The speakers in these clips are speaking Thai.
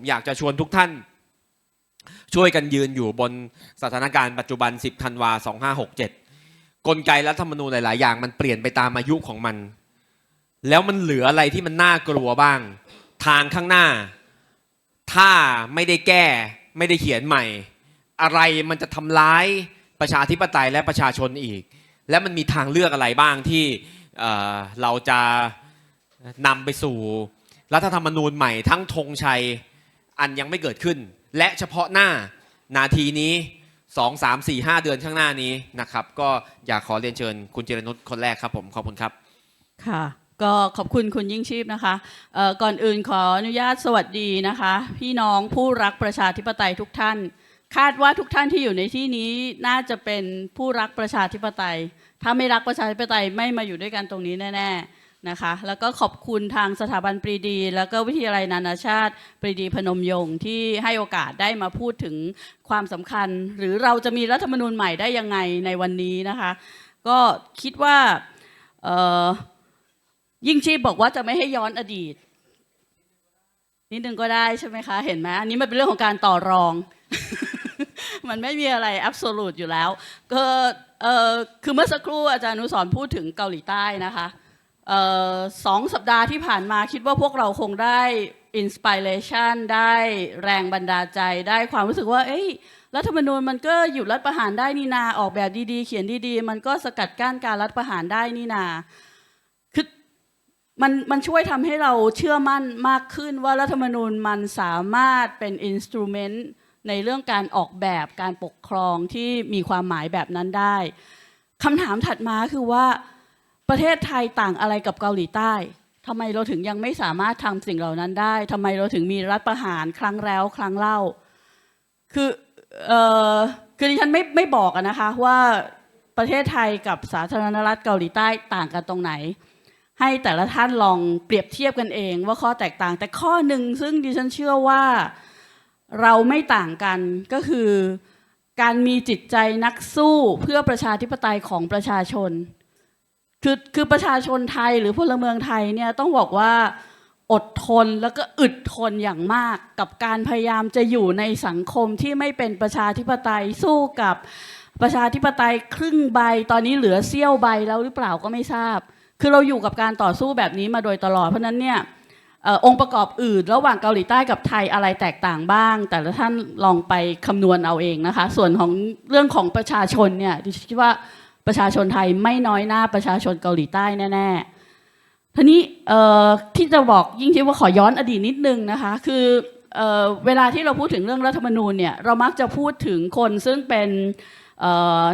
ผมอยากจะชวนทุกท่าน ช่วยกันยืนอยู่บนสถานการณ์ปัจจุบัน 10ธันวา2567 กลไกรัฐธรรมนูญหลาย ๆ อย่างมันเปลี่ยนไปตามอายุของมัน แล้วมันเหลืออะไรที่มันน่ากลัวบ้าง ทางข้างหน้า ถ้าไม่ได้แก้ไม่ได้เขียนใหม่ อะไรมันจะทำร้ายประชาธิปไตยและประชาชนอีก และมันมีทางเลือกอะไรบ้างที่เเราจะนำไปสู่รัฐธรรมนูญใหม่ทั้งธงชัย อันยังไม่เกิดขึ้น และเฉพาะหน้านาทีนี้ 2 3 4 5 เดือนข้างหน้านี้นะครับ ก็อยากขอเรียนเชิญคุณจิรนุชคนแรกครับผมขอบคุณครับค่ะก็ขอบคุณคุณยิ่งชีพนะคะเอ่อก่อนอื่นขออนุญาตสวัสดีนะคะ พี่น้องผู้รักประชาธิปไตยทุกท่าน คาดว่าทุกท่านที่อยู่ในที่นี้น่าจะเป็นผู้รักประชาธิปไตย ถ้าไม่รักประชาธิปไตยไม่มาอยู่ด้วยกันตรงนี้แน่ๆ นะคะ แล้วก็ขอบคุณทางสถาบันปรีดี แล้วก็วิทยาลัยนานาชาติปรีดีพนมยงค์ที่ให้โอกาสได้มาพูดถึงความสำคัญ หรือเราจะมีรัฐธรรมนูญใหม่ได้ยังไงในวันนี้นะคะ ก็คิดว่ายิ่งชีพบอกว่าจะไม่ให้ย้อนอดีต นิดนึงก็ได้ใช่ไหมคะ เห็นไหมอันนี้มันเป็นเรื่องของการต่อรอง มันไม่มีอะไรอั s โซลู e อยู่แล้ว ก็คือเมื่อสักครู่อาจารย์นุสรพูดถึงเกาหลีใต้นะคะ สองสัปดาห์ที่ผ่านมาคิดว่าพวกเราคงได้อินสปิเรชันได้แรงบันดาลใจได้ความรู้สึกว่า เอ้ยรัฐธรรมนูญมันก็หยุดรัฐประหารได้นี่นาออกแบบดีๆ เขียนดีๆ มันก็สกัดกั้นการรัฐประหารได้นี่นาคือมันมันช่วยทำให้เราเชื่อมั่นมากขึ้นว่ารัฐธรรมนูญมันสามารถเป็นอินสตูเมนต์ในเรื่องการออกแบบการปกครองที่มีความหมายแบบนั้นได้คำถามถัดมาคือว่า ประเทศไทยต่างอะไรกับเกาหลีใต้ทำไมเราถึงยังไม่สามารถทำสิ่งเหล่านั้นได้ทำไมเราถึงมีรัฐประหารครั้งแล้วครั้งเล่า คือเออคือดิฉันไม่ไม่บอกนะคะว่าประเทศไทยกับสาธารณรัฐเกาหลีใต้ต่างกันตรงไหน ให้แต่ละท่านลองเปรียบเทียบกันเอง ว่าข้อแตกต่าง แต่ข้อหนึ่งซึ่งดิฉันเชื่อว่าเราไม่ต่างกันก็คือ การมีจิตใจนักสู้เพื่อประชาธิปไตยของประชาชน คือคือประชาชนไทยหรือพลเมืองไทยเนี่ยต้องบอกว่าอดทนแล้วก็อึดทนอย่างมากกับการพยายามจะอยู่ในสังคมที่ไม่เป็นประชาธิปไตยสู้กับประชาธิปไตยครึ่งใบตอนนี้เหลือเสี้ยวใบแล้วหรือเปล่าก็ไม่ทราบ คือเราอยู่กับการต่อสู้แบบนี้มาโดยตลอดเพราะนั้นเนี่ยเอ่อองค์ประกอบอื่น ระหว่างเกาหลีใต้กับไทยอะไรแตกต่างบ้าง แต่ละท่านลองไปคำนวณเอาเองนะคะ ส่วนของเรื่องของประชาชนเนี่ยดิฉันคิดว่า ประชาชนไทยไม่น้อยหน้าประชาชนเกาหลีใต้แน่ๆทีนี้ที่จะบอกยิ่งคิดว่าขอย้อนอดีตนิดนึงนะคะ คือเออเวลาที่เราพูดถึงเรื่องรัฐธรรมนูญเนี่ยเรามักจะพูดถึงคนซึ่งเป็น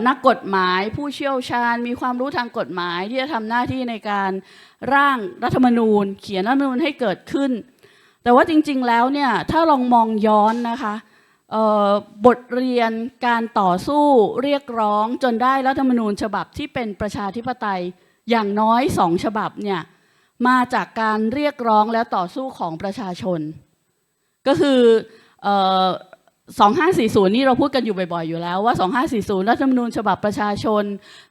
นักกฎหมายผู้เชี่ยวชาญ มีความรู้ทางกฎหมายที่จะทำหน้าที่ในการร่างรัฐธรรมนูญ เขียนรัฐธรรมนูญให้เกิดขึ้น แต่ว่าจริงๆแล้วเนี่ยถ้าลองมองย้อนนะคะ บทเรียนการต่อสู้เรียกร้องจนได้รัฐธรรมนูญฉบับที่เป็นประชาธิปไตยอย่างน้อยสองฉบับเนี่ยมาจากการเรียกร้องและต่อสู้ของประชาชน ก็คือเอ่อ2540 นี่เราพูดกันอยู่บ่อยๆ อยู่แล้วว่า 2540 รัฐธรรมนูญฉบับประชาชน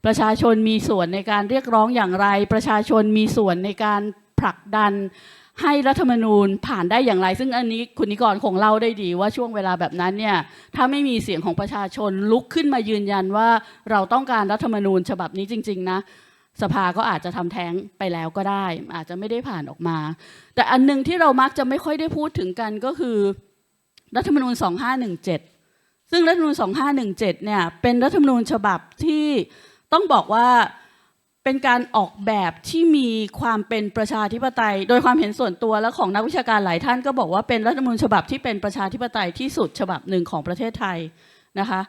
ประชาชนมีส่วนในการเรียกร้องอย่างไร ประชาชนมีส่วนในการผลักดัน ให้รัฐธรรมนูญผ่านได้อย่างไร ซึ่งอันนี้คุณนิกรคงเล่าได้ดีว่าช่วงเวลาแบบนั้นเนี่ยถ้าไม่มีเสียงของประชาชนลุกขึ้นมายืนยันว่าเราต้องการรัฐธรรมนูญฉบับนี้จริง ๆ นะ สภาก็อาจจะทำแท้งไปแล้วก็ได้ อาจจะไม่ได้ผ่านออกมา แต่อันหนึ่งที่เรามักจะไม่ค่อยได้พูดถึงกันก็คือรัฐธรรมนูญ 2517 ซึ่งรัฐธรรมนูญ 2517 เนี่ยเป็นรัฐธรรมนูญฉบับที่ต้องบอกว่า เป็นการออกแบบที่มีความเป็นประชาธิปไตย โดยความเห็นส่วนตัวและของนักวิชาการหลายท่านก็บอกว่าเป็นรัฐธรรมนูญฉบับที่เป็นประชาธิปไตยที่สุดฉบับหนึ่งของประเทศไทยนะคะ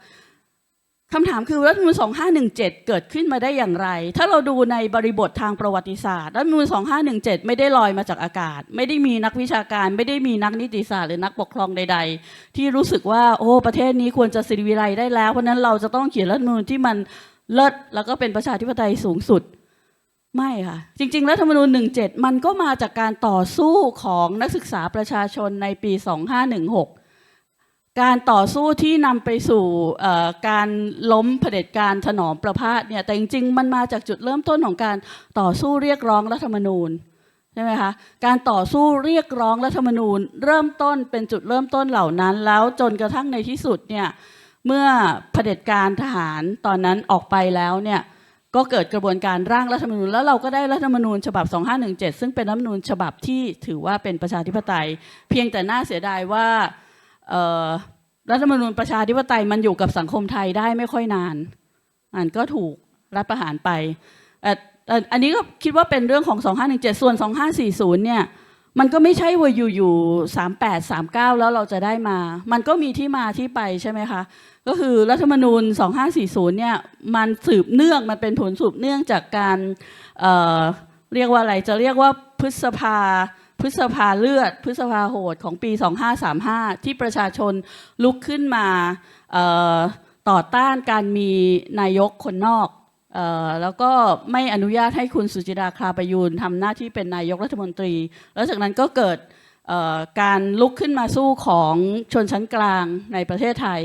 คำถามคือรัฐธรรมนูญ2517 เกิดขึ้นมาได้อย่างไร ถ้าเราดูในบริบททางประวัติศาสตร์ รัฐธรรมนูญ2517 ไม่ได้ลอยมาจากอากาศ ไม่ได้มีนักวิชาการ ไม่ได้มีนักนิติศาสตร์หรือนักปกครองใด ๆ ที่รู้สึกว่าโอ้ประเทศนี้ควรจะสิริวิไลได้แล้ว เพราะนั้นเราจะต้องเขียนรัฐธรรมนูญที่มัน เลิศแล้วก็เป็นประชาธิปไตยสูงสุด ไม่ค่ะ จริง ๆ รัฐธรรมนูญ 17 มันก็มาจากการต่อสู้ของนักศึกษาประชาชนในปี 2516 การต่อสู้ที่นำไปสู่การล้มเผด็จการถนอมประพาสเนี่ยแต่จริง ๆ มันมาจากจุดเริ่มต้นของการต่อสู้เรียกร้องรัฐธรรมนูญใช่ไหมคะการต่อสู้เรียกร้องรัฐธรรมนูญ เริ่มต้นเป็นจุดเริ่มต้นเหล่านั้น แล้วจนกระทั่งในที่สุดเนี่ย เมื่อเผด็จการทหารตอนนั้นออกไปแล้วเนี่ยก็เกิดกระบวนการร่างรัฐธรรมนูญแล้วเราก็ได้รัฐธรรมนูญฉบับ 2517 ซึ่งเป็นรัฐธรรมนูญฉบับที่ถือว่าเป็นประชาธิปไตย เพียงแต่น่าเสียดายว่ารัฐธรรมนูญประชาธิปไตยมันอยู่กับสังคมไทยได้ไม่ค่อยนานอ่านก็ถูกรัฐประหารไปอันนี้ก็คิดว่าเป็นเรื่องของ 2517 ส่วน 2540 เนี่ย มันก็ไม่ใช่ว่าอยู่ๆ38 39แล้วเราจะได้มา มันก็มีที่มาที่ไปใช่ไหมคะ ก็คือรัฐธรรมนูญ 2540 เนี่ย มันสืบเนื่อง มันเป็นผลสืบเนื่องจากการเเรียกว่าอะไร จะเรียกว่าพฤษภา พฤษภาเลือด พฤษภาโหดของปี 2535 ที่ประชาชนลุกขึ้นมาต่อต้านการมีนายกคนนอก แล้วก็ไม่อนุญาตให้คุณสุจิราคาประยูนทำหน้าที่เป็นนายกรัฐมนตรี แล้วจากนั้นก็เกิดการลุกขึ้นมาสู้ของชนชั้นกลางในประเทศไทย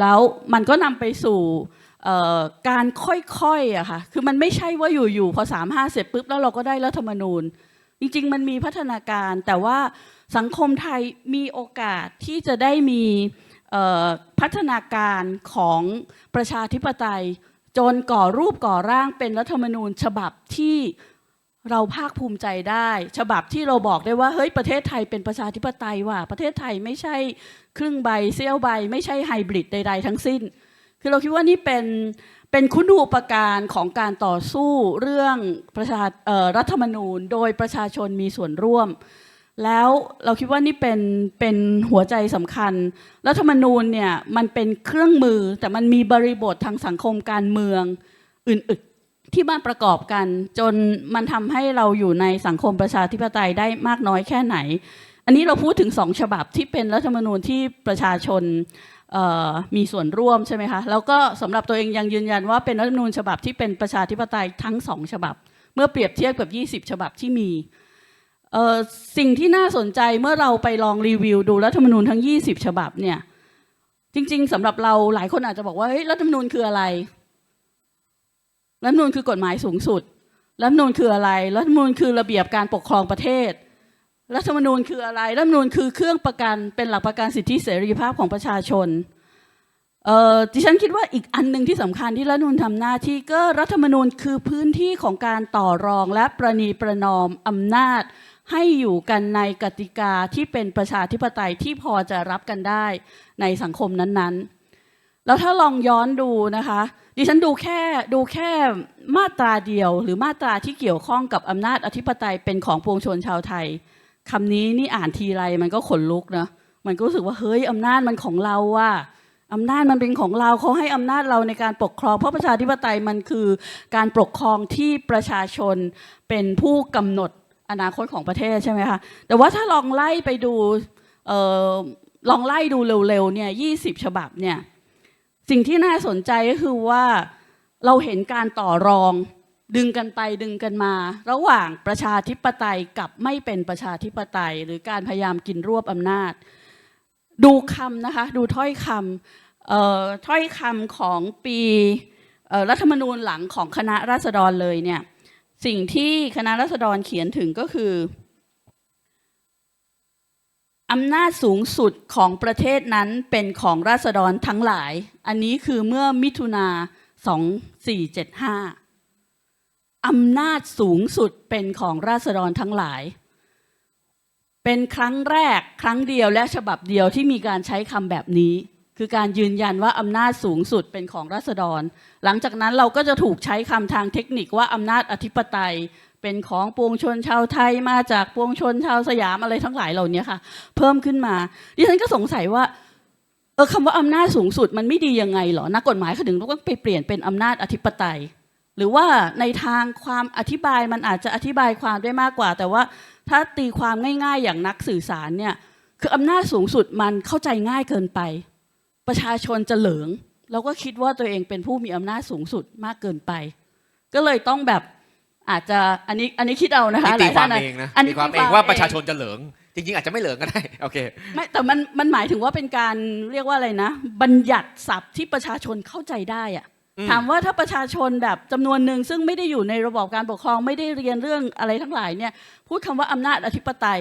แล้วมันก็นำไปสู่การค่อยๆอะค่ะคือมันไม่ใช่ว่าอยู่ๆพอสามห้าเสร็จปุ๊บแล้วเราก็ได้รัฐธรรมนูญ จริงๆ มันมีพัฒนาการแต่ว่าสังคมไทยมีโอกาสที่จะได้มีพัฒนาการของประชาธิปไตย จนก่อรูปก่อร่างเป็นรัฐธรรมนูญฉบับที่เราภาคภูมิใจได้ ฉบับที่เราบอกได้ว่าเฮ้ยประเทศไทยเป็นประชาธิปไตยว่ะประเทศไทยไม่ใช่ครึ่งใบเสี้ยวใบ ไม่ใช่ไฮบริดใด ๆ ทั้งสิ้น คือเราคิดว่านี่เป็นเป็นคุณูปการของการต่อสู้เรื่องประชารัฐธรรมนูญ โดยประชาชนมีส่วนร่วม แล้วเราคิดว่านี่เป็นเป็นหัวใจสำคัญ รัฐธรรมนูญเนี่ยมันเป็นเครื่องมือแต่มันมีบริบททางสังคมการเมืองอื่นๆที่มาประกอบกัน จนมันทำให้เราอยู่ในสังคมประชาธิปไตยได้มากน้อยแค่ไหน อันนี้เราพูดถึงสองฉบับที่เป็นรัฐธรรมนูญที่ประชาชนมีส่วนร่วมใช่ไหมคะแล้วก็สำหรับตัวเองยังยืนยันว่าเป็นรัฐธรรมนูญฉบับที่เป็นประชาธิปไตยทั้งสองฉบับ เมื่อเปรียบเทียบกับ 20 ฉบับที่มี สิ่งที่น่าสนใจเมื่อเราไปลองรีวิวดูรัฐธรรมนูญทั้ง 20 ฉบับเนี่ย จริง ๆสำหรับเราหลายคนอาจจะบอกว่าเฮ้ยรัฐธรรมนูญคืออะไรรัฐธรรมนูญคือกฎหมายสูงสุดรัฐธรรมนูญคืออะไรรัฐธรรมนูญคือระเบียบการปกครองประเทศรัฐธรรมนูญคืออะไรรัฐธรรมนูญคือเครื่องประกันเป็นหลักประกันสิทธิเสรีภาพของประชาชนเอ่อดิฉันคิดว่าอีกอันหนึ่งที่สำคัญที่รัฐธรรมนูญทำหน้าที่ก็รัฐธรรมนูญคือพื้นที่ของการต่อรองและประนีประนอมอำนาจ ให้อยู่กันในกติกาที่เป็นประชาธิปไตยที่พอจะรับกันได้ในสังคมนั้นๆ แล้วถ้าลองย้อนดูนะคะ ดิฉันดูแค่ดูแค่มาตราเดียว หรือมาตราที่เกี่ยวข้องกับอำนาจอธิปไตยเป็นของปวงชนชาวไทยคำนี้นี่อ่านทีไรมันก็ขนลุกนะมันก็รู้สึกว่าเฮ้ยอำนาจมันของเราว่ะอำนาจมันเป็นของเราเขาให้อำนาจเราในการปกครอง เพราะประชาธิปไตยมันคือการปกครองที่ประชาชนเป็นผู้กำหนด อนาคตของประเทศใช่ไหมคะแต่ว่าถ้าลองไล่ไปดูออลองไล่ดูเร็วๆเนี่ยยี่สิบฉบับเนี่ยสิ่งที่น่าสนใจก็คือว่าเราเห็นการต่อรองดึงกันไปดึงกันมา ระหว่างประชาธิปไตยกับไม่เป็นประชาธิปไตย หรือการพยายามกินรวบอำนาจ ดูคำนะคะดูถ้อยคำถ้อยคำของปีรัฐธรรมนูญหลังของคณะราษฎรเลยเนี่ย สิ่งที่คณะราษฎรเขียนถึงก็คืออำนาจสูงสุดของประเทศนั้นเป็นของราษฎรทั้งหลาย อันนี้คือเมื่อมิถุนา2475อำนาจสูงสุดเป็นของราษฎรทั้งหลาย เป็นครั้งแรกครั้งเดียวและฉบับเดียวที่มีการใช้คำแบบนี้ คือการยืนยันว่าอำนาจสูงสุดเป็นของราษฎร หลังจากนั้นเราก็จะถูกใช้คำทางเทคนิคว่าอำนาจอธิปไตยเป็นของปวงชนชาวไทยมาจากปวงชนชาวสยามอะไรทั้งหลายเหล่านี้ค่ะ เพิ่มขึ้นมาดิฉันก็สงสัยว่าเออคำว่าอำนาจสูงสุดมันไม่ดียังไงเหรอนักกฎหมายเขาถึงต้องไปเปลี่ยนเป็นอำนาจอธิปไตย หรือว่าในทางความอธิบายมันอาจจะอธิบายความได้มากกว่า แต่ว่าถ้าตีความง่าย ๆ อย่างนักสื่อสารเนี่ยคืออำนาจสูงสุดมันเข้าใจง่ายเกินไป ประชาชนจะเหลิงแล้วก็คิดว่าตัวเองเป็นผู้มีอำนาจสูงสุดมากเกินไป ก็เลยต้องแบบอาจจะอันนี้อันนี้คิดเอานะคะนี่ตีความหลยเองนะอันตีนี้ความตีเองว่าประชาชนจะเหลิงจริง ๆ อาจจะไม่เหลิงก็ได้ โอเค ไม่แต่มันมันหมายถึงว่าเป็นการเรียกว่าอะไรนะ บัญญัติศัพท์ที่ประชาชนเข้าใจได้อะอืม ถามว่าถ้าประชาชนแบบจำนวนหนึ่งซึ่งไม่ได้อยู่ในระบอบการปกครองไม่ได้เรียนเรื่องอะไรทั้งหลายเนี่ยพูดคำว่าอำนาจอธิปไตย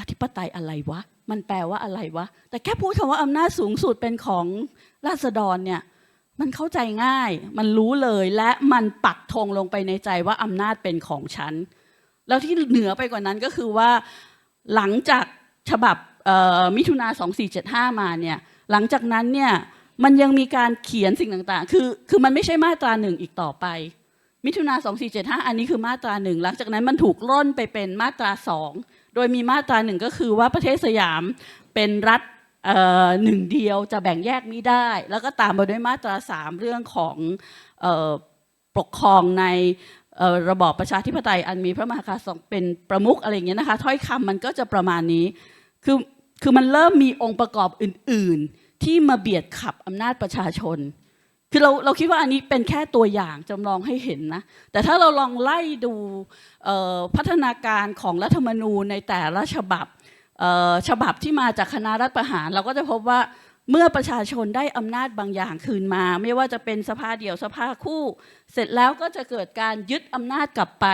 อธิปไตยอะไรวะ มันแปลว่าอะไรวะ แต่แค่พูดคำว่าอำนาจสูงสุดเป็นของราษฎรเนี่ย มันเข้าใจง่าย มันรู้เลยและมันปักธงลงไปในใจว่าอำนาจเป็นของฉัน แล้วที่เหนือไปกว่านั้นก็คือว่าหลังจากฉบับมิถุนา2475 มาเนี่ย หลังจากนั้นเนี่ยมันยังมีการเขียนสิ่งต่างๆ คือคือมันไม่ใช่มาตราหนึ่งอีกต่อไป มิถุนา2475 อันนี้คือมาตราหนึ่ง หลังจากนั้นมันถูกร่นไปเป็นมาตราสอง โดยมีมาตราหนึ่งก็คือว่าประเทศสยามเป็นรัฐหนึ่งเดียวจะแบ่งแยกไม่ได้ แล้วก็ตามมาด้วยมาตราสามเรื่องของออปกครองในระบอบประชาธิปไตยอันมีพระมหากษัตริย์เป็นประมุขอะไรอย่างเงี้ยนะคะถ้อยคำมันก็จะประมาณนี้คือคือมันเริ่มมีองค์ประกอบอื่น ๆ ที่มาเบียดขับอำนาจประชาชน คือเราเราคิดว่าอันนี้เป็นแค่ตัวอย่างจำลองให้เห็นนะ แต่ถ้าเราลองไล่ดูพัฒนาการของรัฐธรรมนูญในแต่ละฉบับฉบับที่มาจากคณะรัฐประหาร เราก็จะพบว่าเมื่อประชาชนได้อำนาจบางอย่างคืนมา ไม่ว่าจะเป็นสภาเดี่ยวสภาคู่ เสร็จแล้วก็จะเกิดการยึดอำนาจกลับไป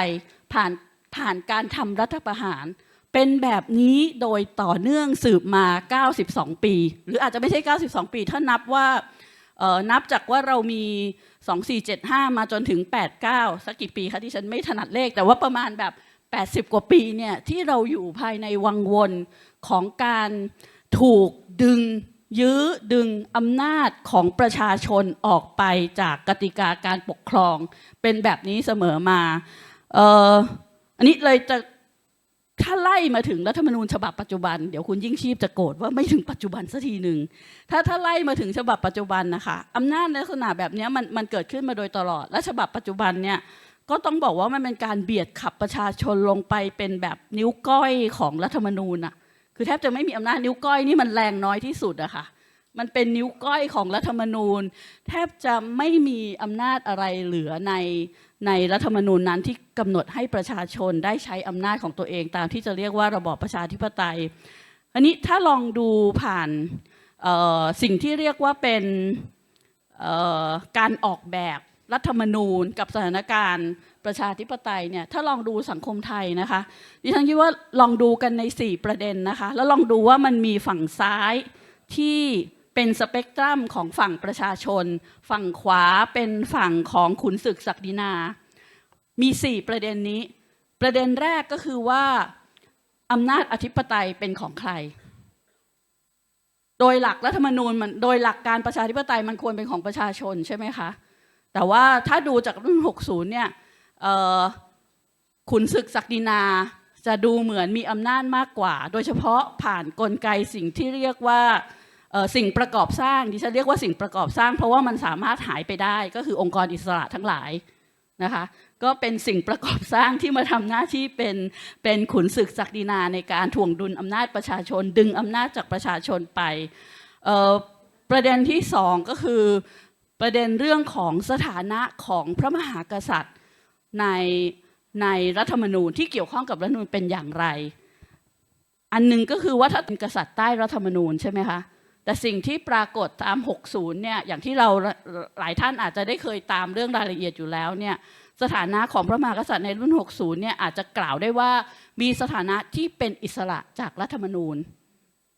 ผ่านผ่านการทำรัฐประหาร เป็นแบบนี้โดยต่อเนื่องสืบมา 92 ปี หรืออาจจะไม่ใช่ 92 ปี ถ้านับว่า นับจากว่าเรามี 2475 มาจนถึง 89 สักกี่ปีคะที่ฉันไม่ถนัดเลข แต่ว่าประมาณแบบ 80 กว่าปีเนี่ยที่เราอยู่ภายในวังวนของการถูกดึงยื้อดึงอำนาจของประชาชนออกไปจากกติกาการปกครอง เป็นแบบนี้เสมอมาอออันนี้เลยจะ ถ้าไล่มาถึงรัฐธรรมนูญฉบับปัจจุบันเดี๋ยวคุณยิ่งชีพจะโกรธว่าไม่ถึงปัจจุบันสักทีหนึ่งถ้าถ้าไล่มาถึงฉบับปัจจุบันนะคะอำนาจลักษณะแบบนี้มันมันเกิดขึ้นมาโดยตลอด และฉบับปัจจุบันเนี่ยก็ต้องบอกว่ามันเป็นการเบียดขับประชาชนลงไปเป็นแบบนิ้วก้อยของรัฐธรรมนูญอะคือแทบจะไม่มีอำนาจนิ้วก้อยนี่มันแรงน้อยที่สุดอะค่ะมันเป็นนิ้วก้อยของรัฐธรรมนูญ แทบจะไม่มีอำนาจอะไรเหลือใน ในรัฐธรรมนูญนั้นที่กำหนดให้ประชาชนได้ใช้อำนาจของตัวเองตามที่จะเรียกว่าระบอบประชาธิปไตย อันนี้ถ้าลองดูผ่านสิ่งที่เรียกว่าเป็นการออกแบบรัฐธรรมนูญกับสถานการณ์ประชาธิปไตยเนี่ยถ้าลองดูสังคมไทยนะคะดิฉันคิดว่าลองดูกันใน 4 ประเด็นนะคะแล้วลองดูว่ามันมีฝั่งซ้ายที่ เป็นสเปกตรัมของฝั่งประชาชน ฝั่งขวาเป็นฝั่งของขุนศึกศักดินา มีสี่ประเด็นนี้ ประเด็นแรกก็คือว่าอำนาจอธิปไตยเป็นของใคร โดยหลักรัฐธรรมนูญมันโดยหลักการประชาธิปไตยมันควรเป็นของประชาชนใช่ไหมคะ แต่ว่าถ้าดูจากรุ่น 60 เนี่ยเอ่อขุนศึกศักดินาจะดูเหมือนมีอำนาจมากกว่า โดยเฉพาะผ่านกลไกสิ่งที่เรียกว่า สิ่งประกอบสร้างดิฉันเรียกว่าสิ่งประกอบสร้าง เพราะว่ามันสามารถหายไปได้ก็คือองค์กรอิสระทั้งหลายนะคะก็เป็นสิ่งประกอบสร้างที่มาทำหน้าที่เป็นเป็นขุนศึกศักดินาในการถ่วงดุลอำนาจประชาชน ดึงอำนาจจากประชาชนไปประเด็นที่สองก็คือประเด็นเรื่องของสถานะของพระมหากษัตริย์ในในรัฐธรรมนูญที่เกี่ยวข้องกับรัฐธรรมนูญเป็นอย่างไร อันหนึงก็คือว่าถ้าเป็นกษัตริย์ใต้รัฐธรรมนูญใช่ไหมคะ แต่สิ่งที่ปรากฏตาม 60 เนี่ย อย่างที่เราหลายท่านอาจจะได้เคยตามเรื่องรายละเอียดอยู่แล้วเนี่ย สถานะของพระมหากษัตริย์ในรุ่น 60 เนี่ย อาจจะกล่าวได้ว่ามีสถานะที่เป็นอิสระจากรัฐธรรมนูญ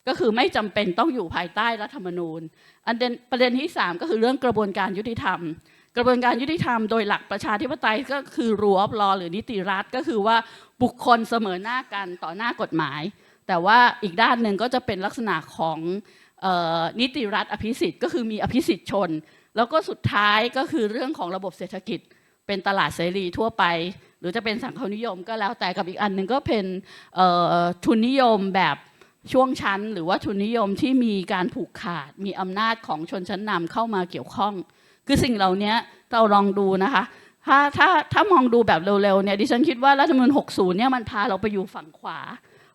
ก็คือไม่จำเป็นต้องอยู่ภายใต้รัฐธรรมนูญ อันเดนประเด็นที่ 3 ก็คือเรื่องกระบวนการยุติธรรม กระบวนการยุติธรรมโดยหลักประชาธิปไตยก็คือ rule of law หรือนิติรัฐ ก็คือว่าบุคคลเสมอหน้ากันต่อหน้ากฎหมาย แต่ว่าอีกด้านหนึ่งก็จะเป็นลักษณะของ นิติรัฐอภิสิทธิ์ก็คือมีอภิสิทธิ์ชน แล้วก็สุดท้ายก็คือเรื่องของระบบเศรษฐกิจ เป็นตลาดเสรีทั่วไป หรือจะเป็นสังคมนิยมก็แล้วแต่กับอีกอันหนึ่งก็เป็นทุนนิยมแบบช่วงชั้น หรือว่าทุนนิยมที่มีการผูกขาด มีอำนาจของชนชั้นนำเข้ามาเกี่ยวข้อง คือสิ่งเหล่านี้เราลองดูนะคะถ้าถ้าถ้ามองดูแบบเร็วๆเนี่ยดิฉันคิดว่ารัฐธรรมนูญ60เนี่ยมันพาเราไปอยู่ฝั่งขวา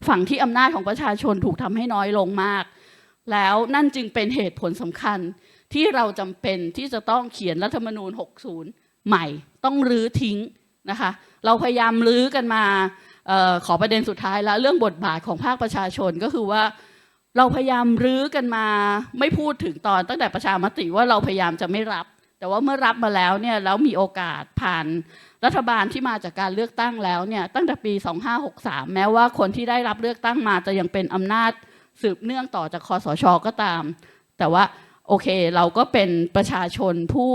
ฝั่งที่อำนาจของประชาชนถูกทำให้น้อยลงมาก แล้วนั่นจึงเป็นเหตุผลสำคัญที่เราจำเป็นที่จะต้องเขียนรัฐธรรมนูญ 60 ใหม่ ต้องรื้อทิ้งนะคะ เราพยายามรื้อกันมาออขอประเด็นสุดท้ายแล้วเรื่องบทบาทของภาคประชาชนก็คือว่าเราพยายามรื้อกันมาไม่พูดถึงตอนตั้งแต่ประชามติว่าเราพยายามจะไม่รับ แต่ว่าเมื่อรับมาแล้วเนี่ยแล้วมีโอกาสผ่านรัฐบาลที่มาจากการเลือกตั้งแล้วเนี่ยตั้งแต่ปี 2563 แม้ว่าคนที่ได้รับเลือกตั้งมาจะยังเป็นอำนาจ สืบเนื่องต่อจากคอสชก็ตาม แต่ว่าโอเคเราก็เป็นประชาชนผู้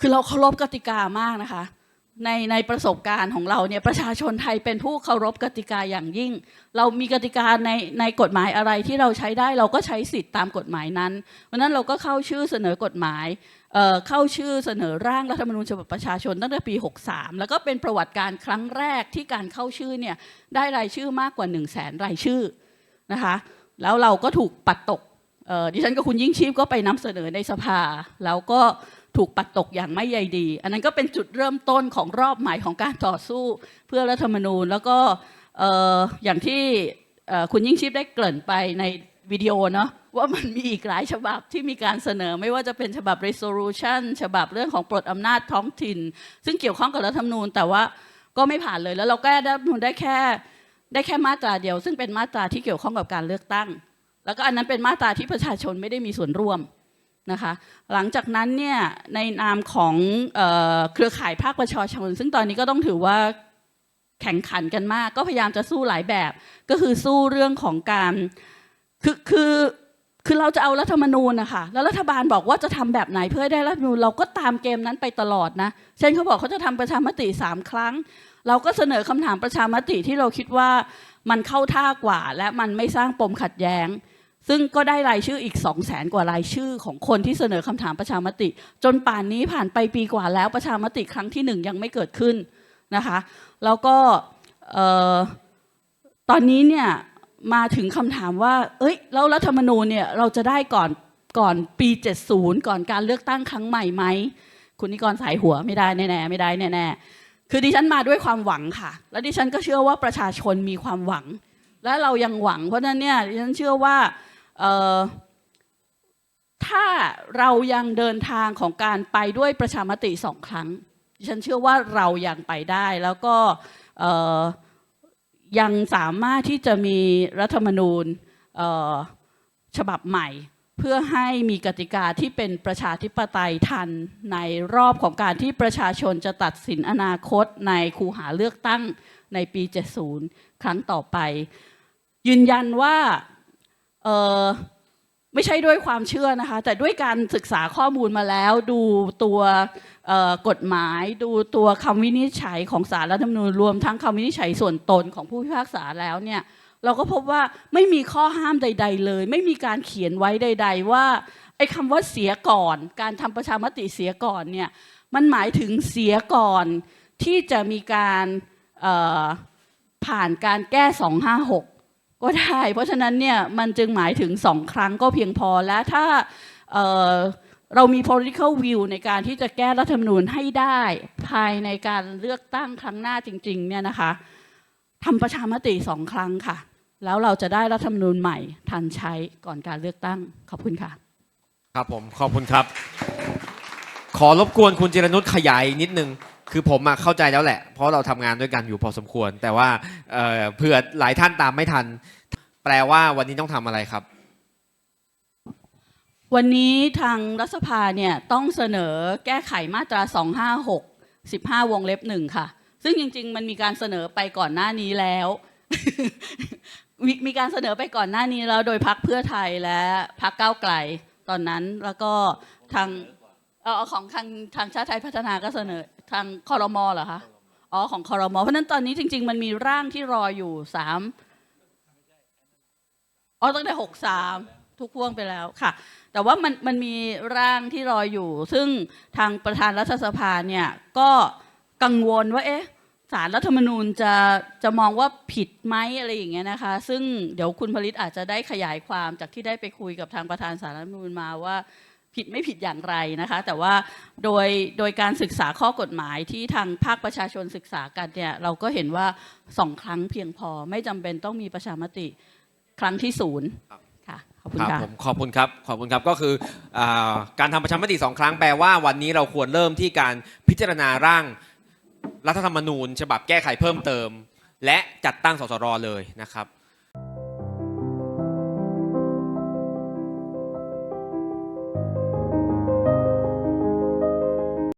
คือเราเคารพกติกามากนะคะ ในในประสบการณ์ของเราเนี่ยประชาชนไทยเป็นผู้เคารพกติกาอย่างยิ่ง เรามีกติกาในในกฎหมายอะไรที่เราใช้ได้เราก็ใช้สิทธิ์ตามกฎหมายนั้นเพราะนั้นเราก็เข้าชื่อเสนอกฎหมาย เข้าชื่อเสนอร่างรัฐธรรมนูญฉบับประชาชนตั้งแต่ปี 63 แล้วก็เป็นประวัติการครั้งแรกที่การเข้าชื่อเนี่ยได้รายชื่อมากกว่า 1 0 0 0 0แสนรายชื่อนะคะแล้วเราก็ถูกปัดตกดิฉันกับคุณยิ่งชีพก็ไปนำเสนอในสภา แล้วก็ถูกปัดตกอย่างไม่ใยดี อันนั้นก็เป็นจุดเริ่มต้นของรอบใหม่ของการต่อสู้เพื่อรัฐธรรมนูญ แล้วก็อย่างที่คุณยิ่งชีพได้เกริ่นไปใน วิดีโอเนาะว่ามันมีอีกหลายฉบับที่มีการเสนอไม่ว่าจะเป็นฉบับ resolution ฉบับเรื่องของปลดอำนาจท้องถิ่น ซึ่งเกี่ยวข้องกับรัฐธรรมนูญ แต่ว่าก็ไม่ผ่านเลยแล้วเราแก้รัฐธรรมนูญได้แค่ได้แค่มาตราเดียว ซึ่งเป็นมาตราที่เกี่ยวข้องกับการเลือกตั้ง แล้วก็อันนั้นเป็นมาตราที่ประชาชนไม่ได้มีส่วนร่วมนะคะหลังจากนั้นเนี่ยในนามของเออเครือข่ายภาคประชาชน ซึ่งตอนนี้ก็ต้องถือว่าแข่งขันกันมาก ก็พยายามจะสู้หลายแบบ ก็คือสู้เรื่องของการ คือคือคือเราจะเอารัฐธรรมนูญนะคะแล้วรัฐบาลบอกว่าจะทำแบบไหนเพื่อให้ได้รัฐธรรมนูญเราก็ตามเกมนั้นไปตลอดนะเช่นเขาบอกเขาจะทำประชามติสามครั้ง เราก็เสนอคำถามประชามติที่เราคิดว่ามันเข้าท่ากว่า และมันไม่สร้างปมขัดแย้ง ซึ่งก็ได้รายชื่ออีก2 0 0แสนกว่ารายชื่อของคนที่เสนอคำถามประชามติ จนป่านนี้ผ่านไปปีกว่าแล้วประชามติครั้งที่หนึ่งยังไม่เกิดขึ้นนะคะ แล้วก็ตอนนี้เนี่ย มาถึงคำถามว่า เอ้ยแล้วรัฐธรรมนูญเนี่ยเราจะได้ก่อนก่อนปี 70 ก่อนการเลือกตั้งครั้งใหม่ไหมคุณนิกรสายหัวไม่ได้แน่ๆไม่ได้แน่ๆคือดิฉันมาด้วยความหวังค่ะ แล้วดิฉันก็เชื่อว่าประชาชนมีความหวัง และเรายังหวัง เพราะนั้นเนี่ยดิฉันเชื่อว่าถ้าเรายังเดินทางของการไปด้วยประชามติสองครั้ง ดิฉันเชื่อว่าเรายังไปได้แล้วก็ ยังสามารถที่จะมีรัฐธรรมนูญฉบับใหม่ เพื่อให้มีกติกาที่เป็นประชาธิปไตยทันในรอบของการที่ประชาชนจะตัดสินอนาคตในคูหาเลือกตั้งในปี 70 ครั้งต่อไป ยืนยันว่า ไม่ใช่ด้วยความเชื่อนะคะ แต่ด้วยการศึกษาข้อมูลมาแล้ว ดูตัวกฎหมาย ดูตัวคำวินิจฉัยของสารรัฐธรรมนูญรวมทั้งคำวินิจฉัยส่วนตนของผู้พิพากษาแล้วเนี่ยเราก็พบว่าไม่มีข้อห้ามใด ๆ เลย ไม่มีการเขียนไว้ใด ๆ ว่าไอ้คำว่าเสียก่อน การทำประชามติเสียก่อนเนี่ยมันหมายถึงเสียก่อนที่จะมีการผ่านการแก้ 256 ก็ได้ เพราะฉะนั้นเนี่ยมันจึงหมายถึงสองครั้งก็เพียงพอและถ้าเเรามี political view ในการที่จะแก้รัฐธรรมนูญให้ได้ภายในการเลือกตั้งครั้งหน้าจริง ๆ เนี่ยนะคะทำประชามติสองครั้งค่ะ แล้วเราจะได้รัฐธรรมนูญใหม่ทันใช้ก่อนการเลือกตั้ง ขอบคุณค่ะ ครับผมขอบคุณครับ ขอรบกวนคุณจิรนุชขยายนิดนึงคือผมอะเข้าใจแล้วแหละ เพราะเราทำงานด้วยกันอยู่พอสมควร แต่ว่าเเผื่อหลายท่านตามไม่ทัน แปลว่าวันนี้ต้องทำอะไรครับ วันนี้ทางรัฐสภาเนี่ยต้องเสนอแก้ไขมาตรา 256 15 วงเล็บหนึ่งค่ะ ซึ่งจริง ๆ มันมีการเสนอไปก่อนหน้านี้แล้ว มีมีการเสนอไปก่อนหน้านี้แล้วโดยพักเพื่อไทยและพักก้าวไกลตอนนั้นแล้วก็ทางเออของทางทางชาติไทยพัฒนาก็เสนอทางคอรมอเหรอคะอ๋อของคอรมอเพราะฉะนั้นตอนนี้จริง ๆ มันมีร่างที่รออยู่สาม อ๋อตั้งแต่หกสามทุกพ่วงไปแล้วค่ะ แต่ว่ามันมันมีร่างที่รออยู่ ซึ่งทางประธานรัฐสภาเนี่ยก็กังวลว่าเอ๊ะสารรัฐธรรมนูญจะจะมองว่าผิดไหมอะไรอย่างเงี้ยนะคะ ซึ่งเดี๋ยวคุณผลิตอาจจะได้ขยายความจากที่ได้ไปคุยกับทางประธานสารรัฐธรรมนูญมาว่าผิดไม่ผิดอย่างไรนะคะ แต่ว่าโดยโดยการศึกษาข้อกฎหมายที่ทางภาคประชาชนศึกษากันเนี่ยเราก็เห็นว่าสองครั้งเพียงพอไม่จำเป็นต้องมีประชามติ ครั้งที่ศูนย์ค่ะขอบคุณครับค่ะ ผมขอบคุณครับขอบคุณครับก็คืออาการทำประชามติสองครั้งแปลว่าวันนี้เราควรเริ่มที่การพิจารณาร่างรัฐธรรมนูญ ฉบับแก้ไขเพิ่มเติม และจัดตั้งสสรเลยนะครับ